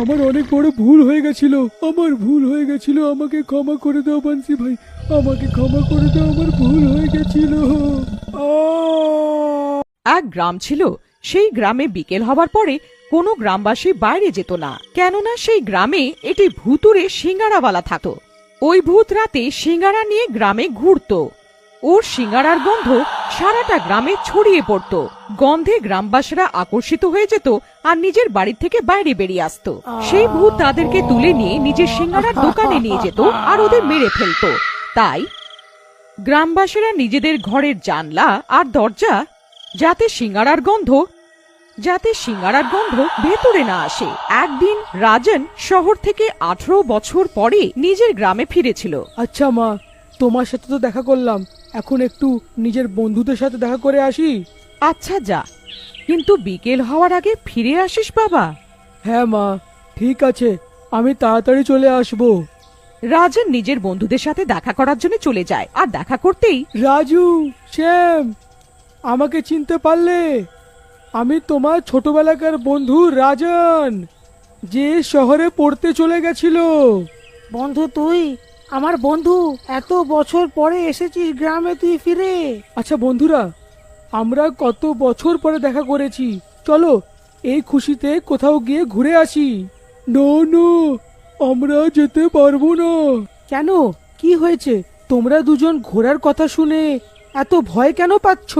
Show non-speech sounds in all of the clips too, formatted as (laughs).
আমার অনেক বড় ভুল হয়ে গেছিল। আমার ভুল হয়ে গেছিল। আমাকে ক্ষমা করে দাও বান্সি ভাই। আমাকে ক্ষমা করে দাও, আমার ভুল হয়ে গেছিল। এক গ্রাম ছিল। সেই গ্রামে বিকেল হবার পরে কোনো গ্রামবাসী বাইরে যেত না। কেননা সেই গ্রামে একটি ভুতুরে সিঙ্গারাওয়ালা থাকতো। ওই ভূত রাতে সিঙ্গারা নিয়ে গ্রামে ঘুরতো। ওর সিঙ্গারার গন্ধ সারাটা গ্রামে ছড়িয়ে পড়তো। গন্ধে গ্রামবাসীরা আকর্ষিত হয়ে যেত আর নিজের বাড়ি থেকে বাইরে বেরিয়ে আসতো। সেই ভূত তাদেরকে তুলে নিয়ে নিজের সিঙ্গারার দোকানে নিয়ে যেত আর ওদের মেরে ফেলতো। তাই গ্রামবাসীরা নিজেদের ঘরের জানলা আর দরজা যাতে সিঙ্গারার গন্ধ, যাতে সিঙ্গারার গন্ধ ভেতরে না আসে। একদিন রাজন শহর থেকে আঠারো বছর পরে নিজের গ্রামে ফিরেছিল। আচ্ছা মা, তোমার সাথে তো দেখা করলাম। এখন একটু নিজের বন্ধুদের সাথে দেখা করে আসি। আচ্ছা যা। কিন্তু বিকেল হওয়ার আগে ফিরে আসিস বাবা? হ্যাঁ মা ঠিক আছে। আমি তাড়াতাড়ি চলে আসব। রাজন নিজের বন্ধুদের সাথে দেখা করার জন্য চলে যায়। আর দেখা করতেই রাজু শ্যাম আমাকে চিনতে পারলে? আমি তোমার ছোটবেলাকার বন্ধু রাজন যে শহরে পড়তে চলে গেছিল। বন্ধু তুই? আমার বন্ধু এত বছর পরে এসেছিস গ্রামে তুই ফিরে। আচ্ছা বন্ধুরা আমরা কত বছর পরে দেখা করেছি। চলো এই খুশিতে কোথাও গিয়ে ঘুরে আসি। নো নো আমরা যেতে পারব না। কেন? কি হয়েছে? তোমরা দুজন ঘোরার কথা শুনে এত ভয় কেন পাচ্ছ?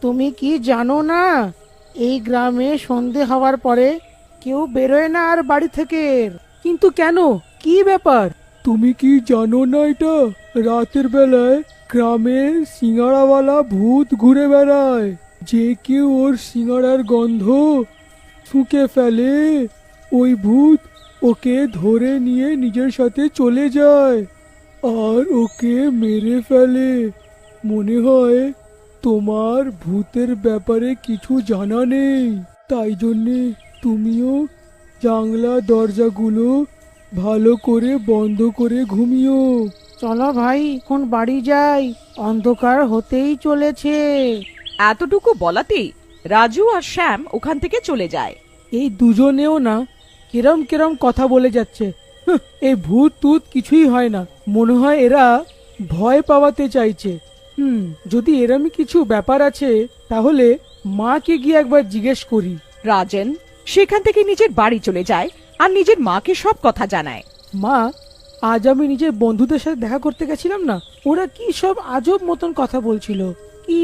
তুমি কি জানো না? এই গ্রামে সন্ধে হওয়ার পরে কেউ বেরোয় না আর বাড়ি থেকে। কিন্তু কেন? কি ব্যাপার? তুমি কি জানো না এটা? রাতের বেলায় গ্রামে সিঙ্গাড়াওয়ালা ভূত ঘুরে বেড়ায়। যে কেউ ওর সিঙ্গাড়ার গন্ধ শুকে ফেলে, ওই ভূত ওকে ধরে নিয়ে নিজের সাথে চলে যায় আর ওকে মেরে ফেলে। মনে হয় তোমার ভূতের ব্যাপারে কিছু জানা নেই। তাই জন্যে তুমিও জানলা দরজাগুলো ভালো করে বন্ধ করে ঘুমিও। চলো ভাই এখন বাড়ি যাই। অন্ধকার হতেই চলেছে। এতটুকু বলাতেই রাজু আর শ্যাম ওখান থেকে চলে যায়। এই দুজনেও না কিরম কিরম কথা বলে যাচ্ছে। হুঁ, এই ভূত টুত কিছুই হয় না। মনে হয় এরা ভয় পাওয়াতে চাইছে। হুম যদি এরমই কিছু ব্যাপার আছে তাহলে মাকে গিয়ে একবার জিজ্ঞেস করি। রাজেন সেখান থেকে নিজের বাড়ি চলে যায়। আর নিজের মাকে সব কথা জানায়। মা আজ আমি নিজের বন্ধুদের সাথে দেখা করতে গেছিলাম না? ওরা কি সব আজব মতন কথা বলছিল? কি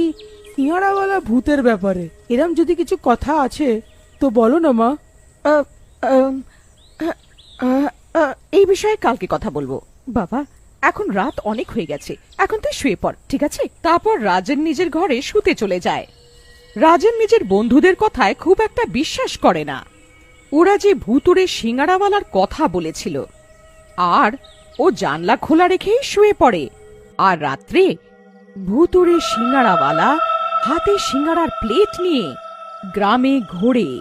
সিঙ্গারাওয়ালা ভূতের ব্যাপারে? এরম যদি কিছু কথা আছে তো বলো না মা। এই বিষয়ে কালকে কথা বলব। বাবা। এখন রাত অনেক হয়ে গেছে। এখন তুই শুয়ে পড় ঠিক আছে? তারপর রাজন নিজের ঘরে শুতে চলে যায়। রাজন নিজের বন্ধুদের কথায় খুব একটা বিশ্বাস করে না। ওরা যে ভুতুরে সিঙ্গারাওয়ালার কথা বলেছিল। আর ও জানলা খোলা রেখেই শুয়ে পড়ে। আর রাত্রে ভুতুরে সিঙ্গারাওয়ালা হাতে সিঙ্গারার প্লেট নিয়ে গ্রামে ঘোরে।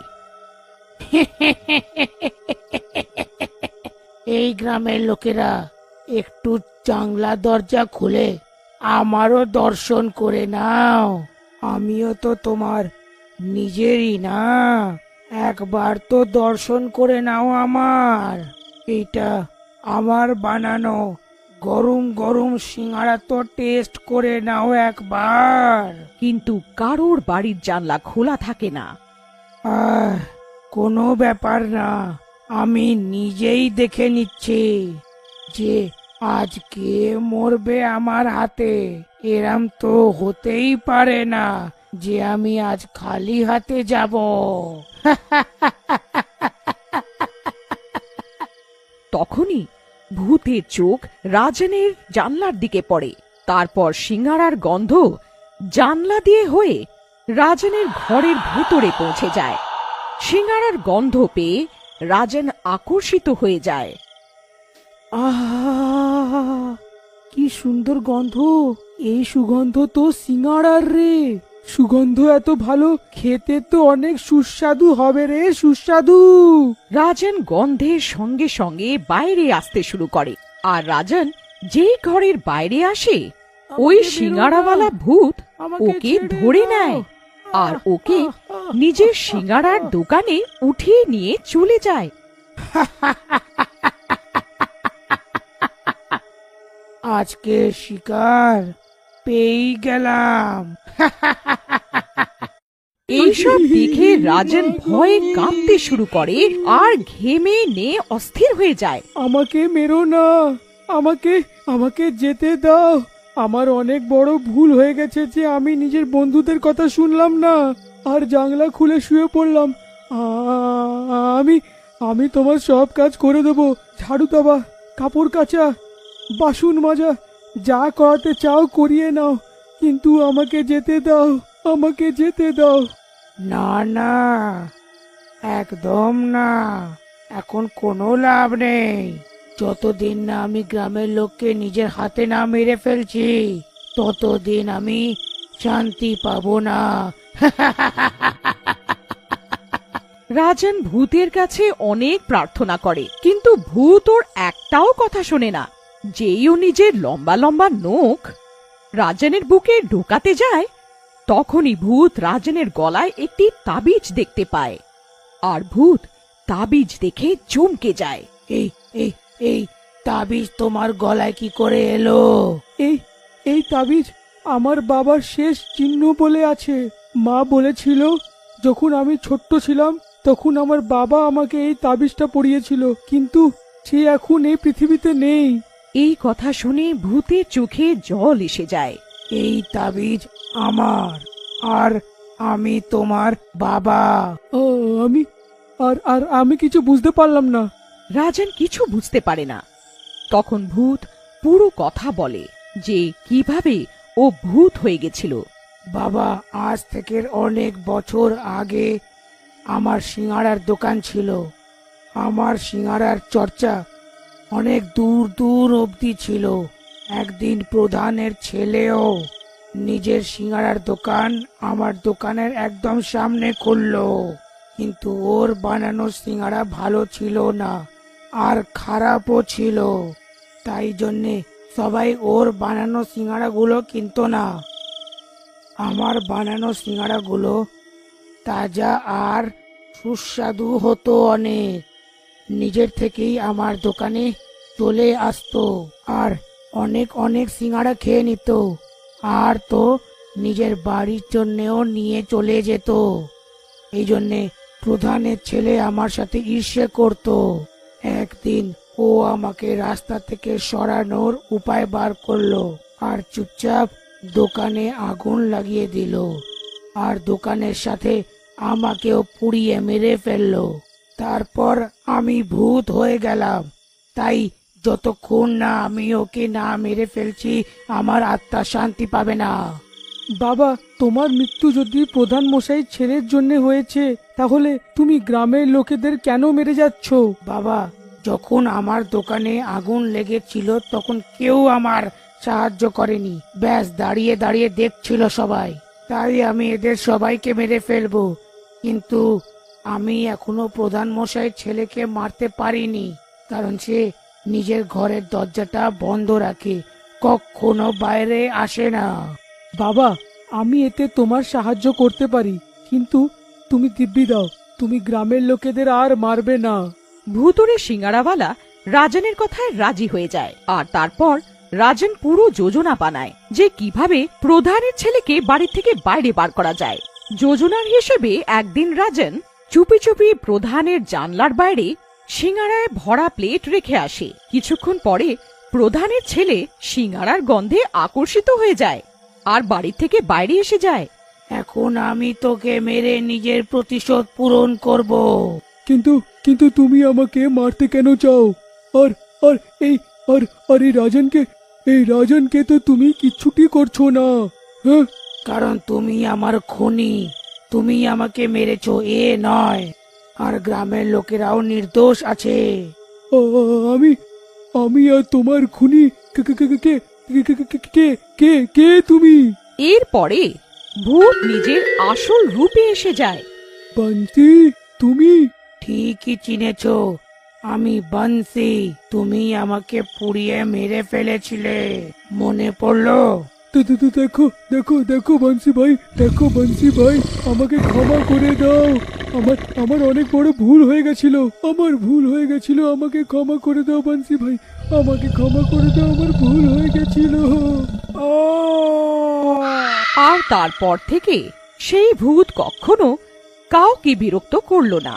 (laughs) এই গ্রামের লোকেরা একটু জাংলা দরজা খুলে আমারও দর্শন করে নাও। আমিও তো তোমার নিজেরই না। একবার তো দর্শন করে নাও আমার। এটা আমার বানানো গরম গরম সিঙ্গারা তো টেস্ট করে নাও একবার। কিন্তু কারোর বাড়ির জানলা খোলা থাকে না। আহ কোনো ব্যাপার না আমি নিজেই দেখে নিচ্ছি যে আজ কে মরবে আমার হাতে এরম তো হতেই পারে না। যে আমি আজ খালি হাতে যাব। তখনই ভূতের চোখ রাজনের জানলার দিকে পড়ে। তারপর সিঙ্গারার গন্ধ জানলা দিয়ে হয়ে রাজনের ঘরের ভেতরে পৌঁছে যায়। সিঙ্গারার গন্ধ পেয়ে রাজন আকর্ষিত হয়ে যায়। আহ কি সুন্দর গন্ধ। এই সুগন্ধ তো সিঙ্গারার রে। সুগন্ধ এত ভালো খেতে তো অনেক সুস্বাদু হবে রে সুস্বাদু। রাজন গন্ধের সঙ্গে সঙ্গে বাইরে আসতে শুরু করে আর রাজন যেই ঘরের বাইরে আসে ওই সিঙ্গারাওয়ালা ভূত ওকে ধরে নেয় আর ওকে নিজের সিঙ্গারার দোকানে উঠিয়ে নিয়ে চলে যায়। আজকে শিকার পেয়ে গেলাম। (laughs) এইসব দেখে রাজন ভয়ে কাঁপতে শুরু করে আর ঘেমে নে অস্থির হয়ে যায়। আমাকে মেরো না। আমাকে আমাকে যেতে দাও। আমার অনেক বড় ভুল হয়ে গেছে যে আমি নিজের বন্ধুদের কথা শুনলাম না। আর জানলা খুলে শুয়ে পড়লাম। আ- আমি আমি তোমার সব কাজ করে দেবো। ঝাড়ু দেবা কাপড় কাচা, বাসন মাজা, যা করাতে চাও করিয়ে নাও। কিন্তু আমাকে যেতে দাও আমাকে যেতে দাও। না না একদম না এখন কোনো লাভ নেই। যতদিন না আমি গ্রামের লোককে নিজের হাতে না মেরে ফেলছি ততদিন আমি শান্তি পাবো না। (laughs) রাজন ভূতের কাছে অনেক প্রার্থনা করে কিন্তু ভূত ওর একটাও কথা শোনে না। যেই ও নিজের লম্বা লম্বা নখ রাজনের বুকে ঢোকাতে যায় তখনই ভূত রাজনের গলায় একটি তাবিজ দেখতে পায়। আর ভূত তাবিজ দেখে চমকে যায়। এই এই এই তাবিজ তোমার গলায় কি করে এলো? এই এই তাবিজ আমার বাবার শেষ চিহ্ন বলে আছে। মা বলেছিল যখন আমি ছোট্ট ছিলাম তখন আমার বাবা আমাকে এই তাবিজটা পরিয়েছিল। কিন্তু সে এখন এই পৃথিবীতে নেই। এই কথা শুনে ভূতের চোখে জল এসে যায়। এই তাবিজ আমার আর আমি তোমার বাবা। ও আমি আর আর আমি কিছু বুঝতে পারলাম না। রাজন কিছু বুঝতে পারে না। তখন ভূত পুরো কথা বলে যে কীভাবে ও ভূত হয়ে গেছিল। বাবা আজ থেকে অনেক বছর আগে আমার সিঙ্গারার দোকান ছিল। আমার সিঙ্গারার চর্চা অনেক দূর দূর অবধি ছিল। একদিন প্রধানের ছেলেও নিজের সিঙ্গারার দোকান আমার দোকানের একদম সামনে খুললো, কিন্তু ওর বানানো সিঙ্গারা ভালো ছিল না আর খারাপও ছিল। তাই জন্যে সবাই ওর বানানো সিঙ্গারাগুলো কিনতো না। আমার বানানো সিঙ্গারাগুলো তাজা আর সুস্বাদু হতো অনেক। নিজের থেকেই আমার দোকানে চলে আসতো আর অনেক অনেক সিঙ্গারা খেয়ে নিত। আর তো নিজের বাড়ির জন্যেও নিয়ে চলে যেত। এই জন্যে প্রধানের ছেলে আমার সাথে ঈর্ষে করত। একদিন ও আমাকে রাস্তা থেকে সরানোর উপায় বার করল আর চুপচাপ দোকানে আগুন লাগিয়ে দিল। আর দোকানের সাথে আমাকেও পুড়িয়ে মেরে ফেলল। তারপর আমি ভূত হয়ে গেলাম। তাই যতক্ষণ না আমি ওকে না মেরে ফেলছি আমার আত্মা শান্তি পাবে না। বাবা তোমার মৃত্যু যদি প্রধান মশাই ছেলের জন্য হয়েছে তাহলে তুমি গ্রামের লোকেদের কেন মেরে যাচ্ছ? বাবা যখন আমার দোকানে আগুন লেগেছিল তখন কেউ আমার সাহায্য করেনি। ব্যাস দাঁড়িয়ে দাঁড়িয়ে দেখছিল সবাই। তাই আমি এদের সবাইকে মেরে ফেলব। কিন্তু আমি এখনও প্রধান মশাই ছেলেকে মারতে পারিনি কারণ সে নিজের ঘরের দরজাটা বন্ধ রাখে কখনো বাইরে আসে না। বাবা আমি এতে তোমার সাহায্য করতে পারি কিন্তু তুমি দিব্যি দাও তুমি গ্রামের লোকেদের আর মারবে না। ভূতুরে সিঙ্গারাওয়ালা রাজনের কথায় রাজি হয়ে যায় আর তারপর রাজন পুরো যোজনা বানায় যে কীভাবে প্রধানের ছেলেকে বাড়ি থেকে বাইরে বার করা যায়। যোজনার হিসেবে একদিন রাজন চুপি চুপি প্রধানের জানলার বাইরে সিঙ্গারায় ভরা প্লেট রেখে আসে। কিছুক্ষণ পরে প্রধানের ছেলে সিঙ্গারার গন্ধে আকর্ষিত হয়ে যায় আর বাড়ি থেকে বাইরে এসে যায়। এখন আমি তোকে মেরে নিজের প্রতিশোধ পূরণ করব। কিন্তু কিন্তু তুমি আমাকে মারতে কেন চাও? আর আর এই আর আর এই রাজনকে এই রাজনকে তো তুমি কিচ্ছুটি করছ না হ্যাঁ? কারণ তুমি আমার খনি। তুমি আমাকে মেরেছ এ নয় আর গ্রামের লোকেরাও নির্দোষ আছে আমি আমি আর তোমার খুনি কে কে কে কে কে কে কে তুমি এরপরে ভূত নিজের আসল রূপে এসে যায় বান্তি তুমি ঠিকই চিনেছ আমি বংশী তুমি আমাকে পুড়িয়ে মেরে ফেলেছিলে মনে পড়ল দেখো দেখো দেখো, বংশী ভাই, দেখো, বংশী ভাই, আমাকে ক্ষমা করে দাও। আমার আমার অনেক বড় ভুল হয়ে গেছিল। আমার ভুল হয়ে গেছিল। আমাকে ক্ষমা করে দাও বান্সি ভাই। আমাকে ক্ষমা করে দাও, আমার ভুল হয়ে গেছিল! আর তারপর থেকে সেই ভূত কখনো কাউকে বিরক্ত করল না।